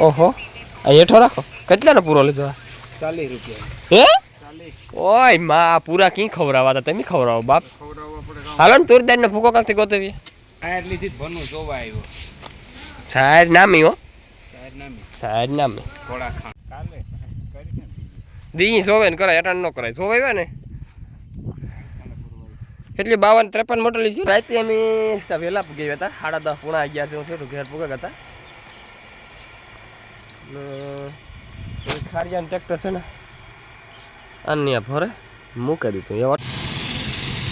ઓહો. આ હેઠો રાખો. કેટલાનો પૂરો લીધો? ચાલીસ રૂપિયા. હે? ઓયમાં પૂરા કી ખવડાવવા હતા? તમે ખવડાવો બાપ. હાલો ને તુરદાર ને ભૂકો કાંકથી ગોતવીએ. સાહેબ લીધી ભનું જોવા આવ્યો. સાહેબ નામી હો. સાહેબ નામી. સાહેબ નામી. ઘોડા ખાણ. કાલે ને દી સોવે ને કરાય અટાણ ન કરાય. સોવાય ને? કેટલી બાવન ત્રેપન મોટલી લીધી. રાતે અમે વહેલા પૂગી ગયા હતા. સાડા દસ પૂણા અગિયાર જેવું છે ઘેર પૂગા હતા ને એ ખારિયાનું ટ્રેક્ટર છે ને અન્ય ભરે, મૂકી દીધું એવા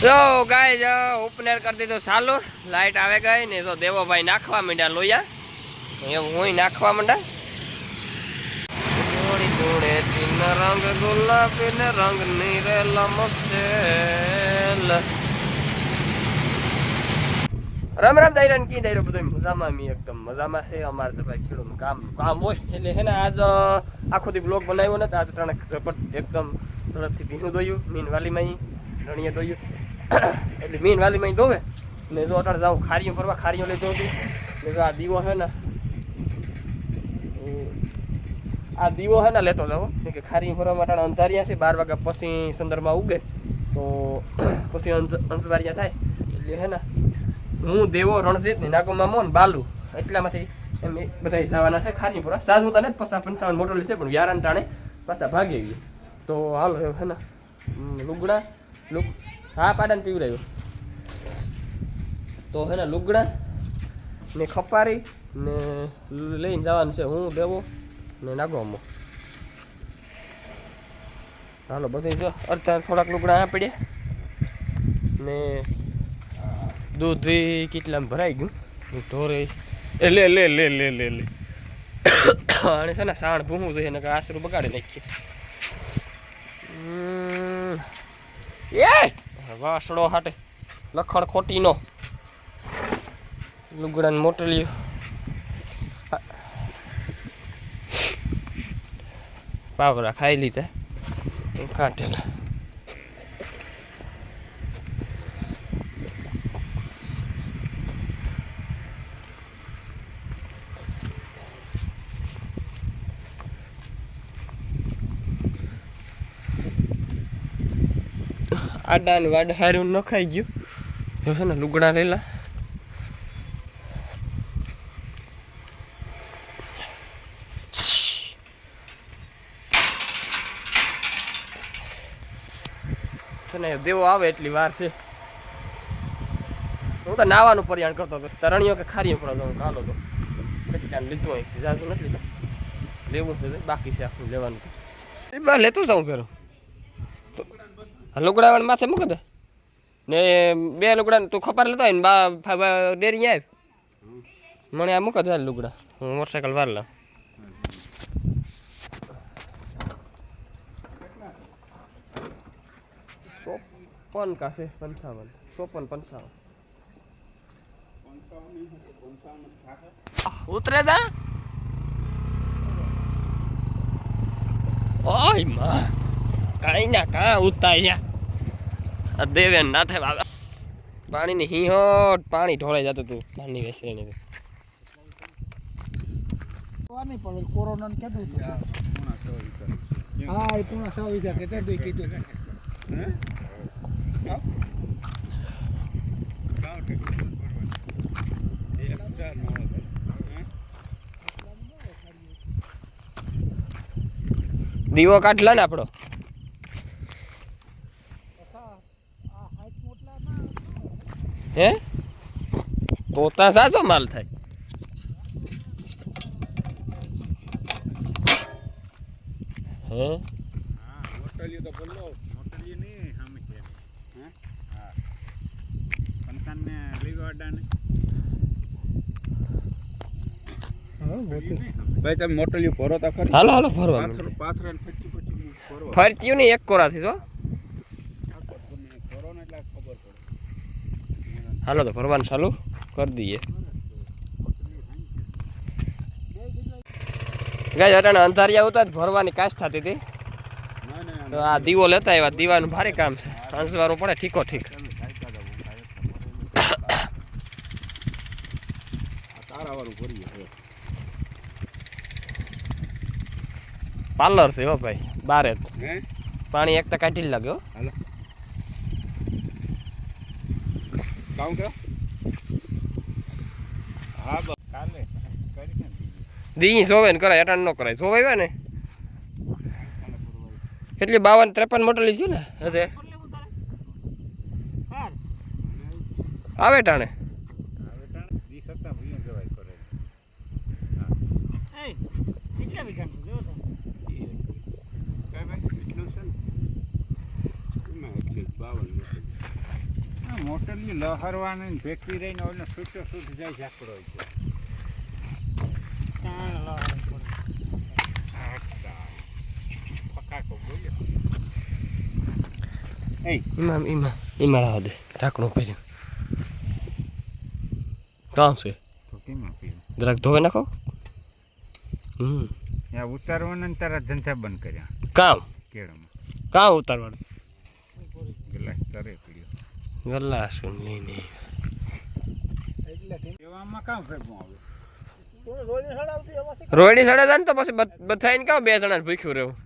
જો ગાય જો ઉપનેર કરી દીધું ચાલુ લાઈટ આવે ગઈ ને તો દેવોભાઈ નાખવા માંડ્યા લોયા. એવું હું નાખવા માંડ્યા. જોડી જોડે રંગ ગુલાબી ને રંગ નીરે લમસેલ રામ રામ દાયરા કી દાયરો બધું મજામાં મી એકદમ. મજામાં છે અમારે તો ભાઈ ખેડૂત કામ કામ હોય એટલે હે ને આજ આખો દી બ્લોગ બનાવ્યો ને તો આજ ટાણે ઝપટ એકદમ તરફથી ભીનું દોયું, મીન વાલીમાં રણીએ દોયું. એટલે મીન વાલીમાં દોવે. ને જો અટાણે જાઉં ખારીઓ ફરવા, ખારીઓ દઉં હતી ને જો આ દીવો છે ને આ દીવો હે ને, લેતો કેમ કે ખારી ફરવા માટે અંધારિયા છે, બાર વાગ્યા પછી સંદર્ભમાં ઉગે. તો, પછી અંશ- અંશવારિયા થાય. એટલે હે ને હું દેવો, રણજીત નાગો મામો ને બાલુ, એટલામાંથી એમ બધા જવાના છે ખાનીપુરા. પૂરા સાજુ તને પચાસ પંચાવન મોટો છે, પણ વ્યારાન ટાણે પાછા ભાગી ગયું તો હાલ હે ને લુગડા લુક હા, પાડાને પીવડાવ્યો તો હે ને, લુગડા ને ખપારી ને લઈને જવાનું છે. હું, દેવો ને નાગો અમો હાલો બધે જો અડધા થોડાક લુગડા આ પડ્યા. ને દૂધ કેટલા કેટલામાં ભરાઈ ગયું? હું ઢોરે એ લે લે લે લે લે લે. અને છે ને સાણ ભૂમું જોઈએ ને આશરું બગાડી નાખીએ. એ! વાસડો હાટે. લખણ ખોટીનો. લુગડાને મોટલીઓ. પાવરા ખાઈ લીધા. કાઢેલા આડા ને વાડા હારું નખાઈ ગયું. જો છે ને લુગડા લેલા. ને દેવો આવે એટલી વાર છે. હું તો નાવાનું પરિયાણ કરતો હતો. તરણીઓ કે ખારી હતો કાલો તો. કેટલા લીધું હોય. જાજુ નથી લેવું બાકી છે આખું લેવાનું. લેતું જાઉં ફેરો લુગડા માથે મૂકી દે. ને બે લુગડા તું ખપાર લેતો હોય ને બા ડેરી આવ મને આ મૂકી દે લુગડા. હું મોટરસાયકલ વાર લઉં. ચોપન કાશે પંચાવન. ચોપન, પંચાવન. ઉતરે દા. ઓયમાં. કાંઈ ના કાં આ દેવે ના થાય બાબા. પાણીની હિંહોટ પાણી ઢોળાઈ જતું હતું પાણી વેસરીને કોરોના કીધું હા એ પૂર્ણ સો વીઘા કે કીધું છે. દીવો કાઢલા ને આપણો. હે? પોતા સાચો માલ થાય. હે? ભાઈ તમે મોટલીઓ ભરો તો હાલો હાલો ફરવા ફરચ્યું નહીં એક કોરાથી તો ભરો ને એટલે ખબર પડે હાલો તો ફરવાનું ચાલુ કરી દઈએ. ગાય અટાણે અંધારિયા આવતા જ ભરવાની કાશ થતી હતી. તો આ દીવો લેતા આવ્યા. દીવાનું ભારે કામ છે. અંશવારું પડે ઠીકો ઠીક. પાર્લર છે હો ભાઈ બારે પાણી એક તો કાઢી જ કાઉં તો હા બસ. કાલે કરી ને દી સોવે ને કરાય અટાણ ન કરાય. જોવે ને? કેટલી બાવન ત્રેપન મોટર લીધું ને હશે આવે ટાણે હવે તાણ દી સત્તા ભૂલી જવાય કરે કાંઈ ભાઈ એટલું છે ને એમાં એટલે જ બાવન મોટર મોટરની લહરવાની ને રહીને ઓલો છૂટો છૂટ જાય ઝાકડો છે એમાં એમાં એમાં લાવવા દે. ઢાંકણું પહેર્યું. કામ છે? જરાક ધોવે નાખો. હમ. ત્યાં ઉતારવાના તારા ધંધા બંધ કર્યા. કામ? કેળમાં. કામ ઉતારવાનું. ગલાસ પીડ્યો ગલ્લા શું નહીં નહીં એવામાં કામ ફેંકવું આવે? રોયડી સડે જાય ને તો પછી બધાઈને કહો બે જણા ભૂખ્યું રહેવું.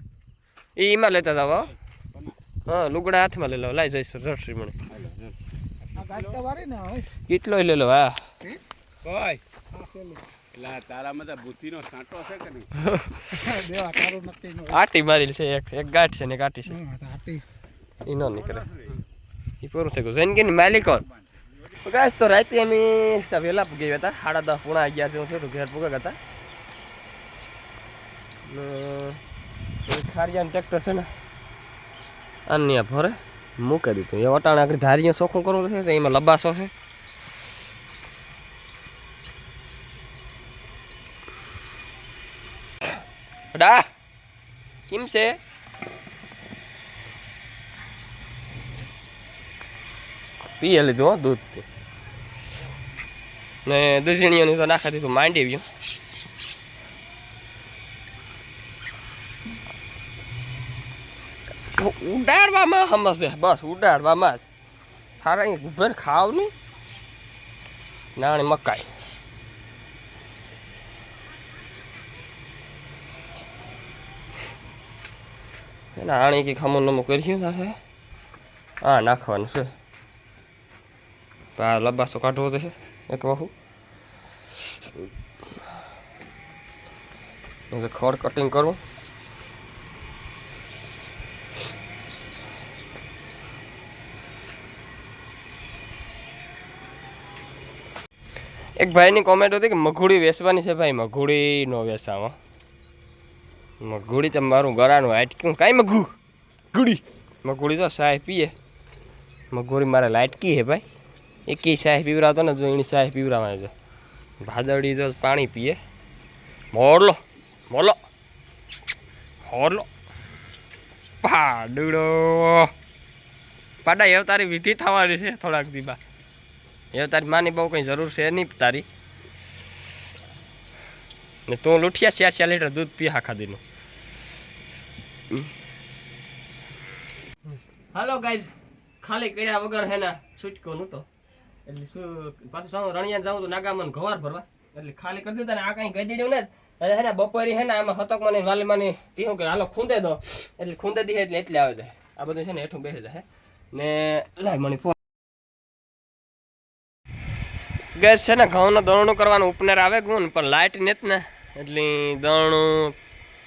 એ એમાં લેતા જાવ હા. લુગડા હાથમાં લઈ લો લાઈ જઈશ રસી મને કેટલો લઈ લો હા છે આટી મારી છે એક એક ગાંઠ છે ને એક આટી છે. એનો એ ન નીકળે. એ પૂરું થઈ ગયું. જૈનગીની માલિક કોણ ગાય તો રાતે અમે વહેલા પૂગી હતા. સાડા દસ પૂણા અગિયાર જેવું થયું ઘેર પૂગા હતા. ખારિયાનું ટ્રેક્ટર છે ને અન્ય ભરે મૂકી દીધું. એ વટાણે આગળ ધારીઓ ચોખ્ખું કરવું છે એમાં લબાસો છે. ડા, કેમ છે? પીએ લીધું હો દૂધ. ને દૂષણીઓનું તો નાખા દીધું માંડી ગયું. ઉડાડવામાં હમસે બસ ઉડાડવામાં જ. થારા અહીં ઉભેર ખાવ નહીં નાણી મકાઈ. નાણી કે ખમણ નમો કરીશું હા નાખવાનું છે. આ લબાસો કાઢવો છે એક વહુ ખડ કટિંગ કરવું એક ભાઈની કોમેન્ટ હતી કે મઘુડી વેચવાની છે ભાઈ. મઘુડી નો વેચામાં મઘુડી તો મારું ગળાનું હાટક્યું કાંઈ મઘુ ગુડી. મઘુડી તો સાહેબ પીએ. મઘુડી મારે લાટકી હે ભાઈ. એકેય સાહેબ પીવરાતો ને જો એની સાહેબ પીવરાવાય છે. ભાદરડી જો પાણી પીએ. મોરલો મોલો હોરલો પાડડો પાડા એવ તારી વિધિ થવાની છે થોડાક દીબા. એવ તારી માની બહુ કંઈ જરૂર છે નહીં તારી. ને તું લૂઠિયા છે ચાર લીટર દૂધ પી આખા દીનું. હાલો ગાઈઝ, ખાલી કર્યા વગર હે ને છૂટકો નહોતો. એટલે શું, પાછું સાવ રણિયા જાઉં તો નાગામાં ઘવાર ભરવા. એટલે ખાલી કરી દીધા આ કઈ ગઈ દીધું ને અરે હે ને, બપોરી હે ને, આમાં હતક મને વાલી મને કહ્યું કે હાલો ખૂંદે દો. એટલે ખૂંદે દી એટલે એટલે આવે જાય આ બધું છે ને હેઠું બેસી જાય ને લાય મને ફોન. ગેસ છે ને, ઘઉંનું દળણું કરવાનું ઉપનેર આવે ગુણ, પણ લાઇટ ને જ ને. એટલે દળણું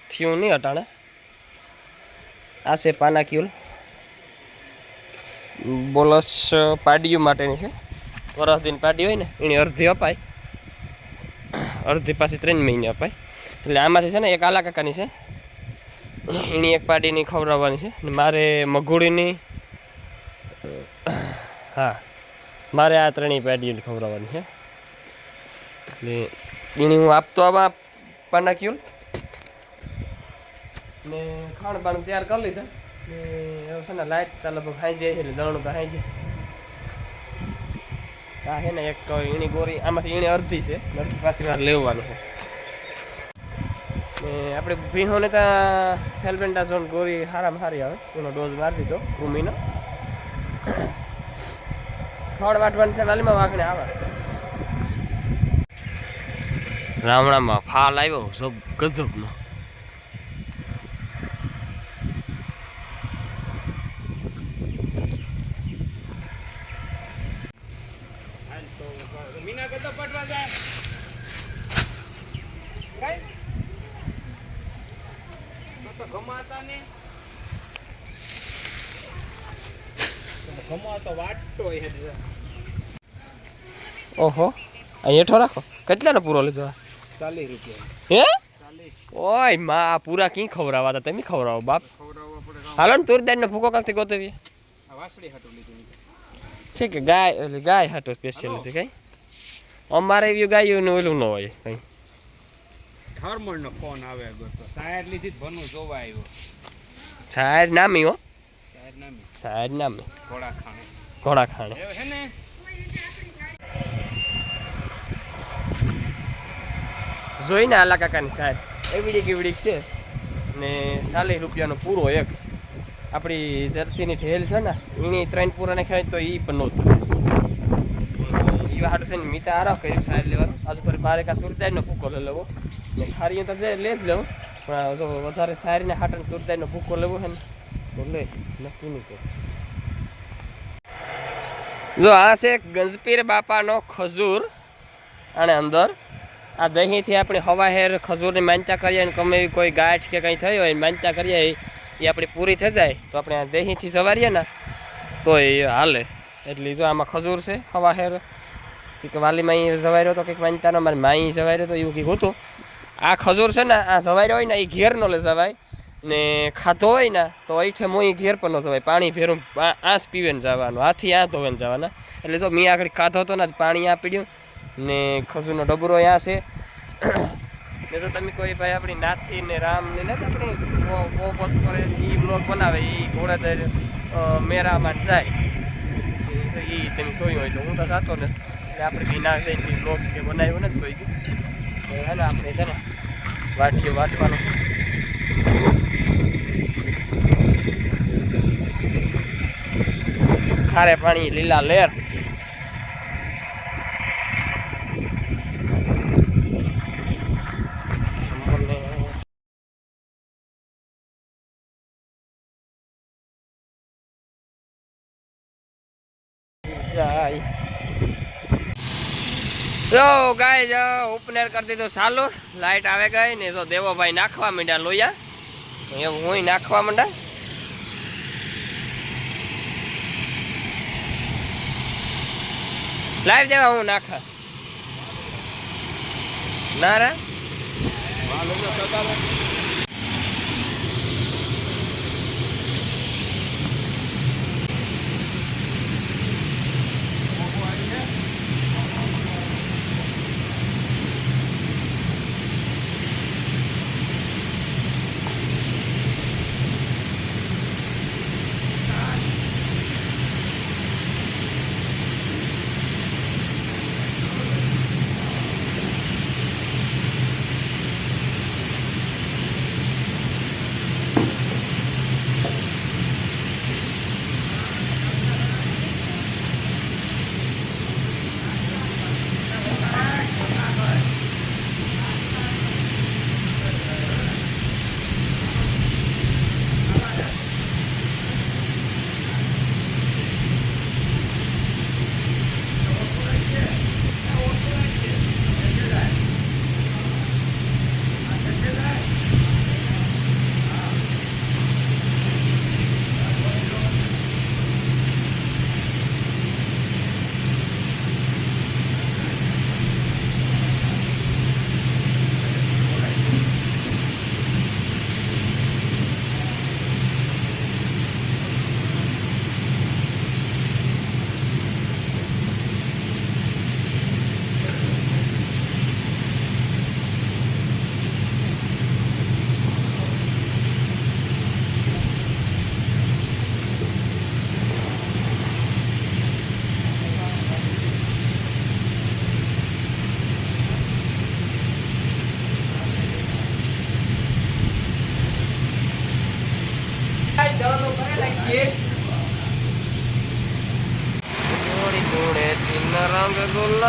થયું નહીં અટાણે. આ છે પાનાક્યુલ. બોલસ પાડીયું માટેની છે. વરસ દિન પાડી હોય ને, એની અડધી અપાય. અડધી પાછી ત્રણ મહિને અપાય. એટલે આમાંથી છે ને એક આલા કાકાની છે. એની એક પાડીની ખવડાવવાની છે. ને મારે મગુડીની, હા, મારે આ ત્રણેય પાડીઓની ખવડાવવાની છે. એટલે એની હું આપતો આવા પાનાક્યુલ ને. ખાણ પાણ તૈયાર કરી લીધા. ને હવે છે ને લાઇટ તો લગભગ હાઈ જાય એટલે દળણું તો જશે આ છે ને એક ઈણી ગોરી, આમાંથી ઈણી અડધી છે. અડધી પાસે લેવાનું છે. ને આપણે ભીહોને ત્યાં હેલ્પેન્ટાઝોન ગોરી સારામાં સારી આવે. એનો ડોઝ મારી દીધો, ભૂમિનો. ખડ વાટવાની છે વાલીમાં વાઘને આવે. રામણામાં ફાલ આવ્યો, સબ ગજબનો. ને. ઓહો અહીં હેઠો રાખો. કેટલાનો પૂરો લીધો ચાલીસ રૂપિયા. હે? ઓયમાં પૂરા કી ખવડાવવા હતા? તમે ખવડાવો બાપ. હાલો ને તુરદાર ભૂકો કાંકથી ગોતવીએ? ઠીક ગાય એટલે ગાય હાટો સ્પેશિયલ હતી કઈ? અમારે એવી ગાયું ને ઓલું ન હોય કઈ. હરમણ નો ફોન આવે સાયર લીધી જ ભનું જોવા આવ્યો. સાહેર નામી હો. સાયર નામી. સાહેર નામી. ઘોડા ખાણે ઘોડા ખાણે હે ને જોઈને આલા કાકાની સાહેબ. એવડી કેવડી છે. ને ચાલીસ રૂપિયાનો પૂરો એક. આપણી જર્સીની ઢેલ છે ને એની ત્રણ પૂરા ખાય તો એ પણ નહોતું એ હાટું છે ને મીતા આરામ કર્યું સાહેબ લેવા આજુ પર મારે કા તુરદારીનો ભૂકો લઈ તો જે લઉં. પણ જો વધારે સારીને હાટને તુરદાઈનો ભૂકો લેવો છે ને, તો લે નક્કી નહીં કરે. જો આ છે ગંજપીર બાપાનો ખજૂર અને અંદર. આ દહીંથી આપણે હવા હેર ખજૂરની માનતા કરીએ ને ગમે એવી કોઈ ગાંઠ કે કંઈ થઈ હોય માનતા કરીએ, એ આપણી પૂરી થઈ જાય, તો આપણે આ દહીંથી સવારીએ ને, તો એ હાલે. એટલે જો આમાં ખજૂર છે, હવા હેર. કંઈક વાલીમાં અહીં સવાર્યો તો કંઈક માનતાનો મારી માઈ જવાયો તો એવું કંઈક હતું. આ ખજૂર છે ને, આ સવાર્યો હોય ને, એ ઘેર ન લે જવાય. ને ખાધો હોય ને, તો અહીંઠે મોઈ ઘેર પણ ન જવાય. પાણી ભેરું આંસ પીવે ને જવાનું હાથી આ ધોવેને જવાના. એટલે જો મેં આગળ ખાધો હતો ને પાણી આ પીડ્યું. ને ખજૂરનો ડબરો અહીંયા છે. ને તો તમે કોઈ ભાઈ આપણી નાથી ને રામ ને નથી આપણી કરે એ બ્લોગ બનાવે, એ ઘોડાદર મેરામાં જાય. એ તમે જોયું હોય તો હું તો જાતો ને. આપણે બી ના જઈને બ્લોગ કે બનાવ્યો નથી કોઈ તો આપણે વાટવાનો. ખારે પાણી લીલા લેર. જાય. જો ગાય જો ઉપનેર કરી દીધો ચાલુ લાઈટ આવે ગઈ ને તો દેવોભાઈ નાખવા માંડ્યા લોયા. એવું હું નાખવા માંડા લાઈવ દેવા હું નાખા? ના રે?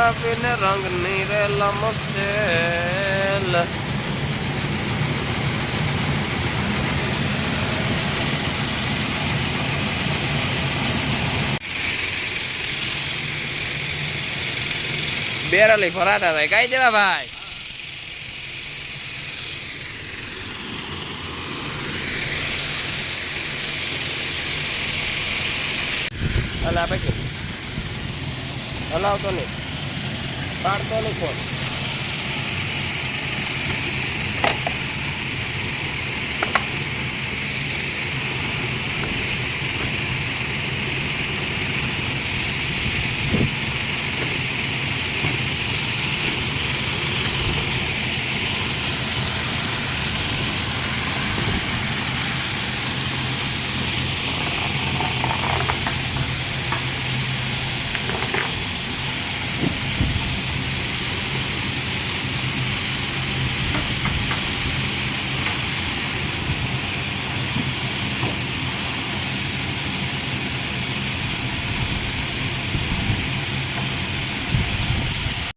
રંગ રંગની રે લમસેલ બેરલી ફરાતા ભાઈ કઈ દેવા ભાઈ? હલા પછી હલાવતો નહીં. પાડતો નહીં ફોન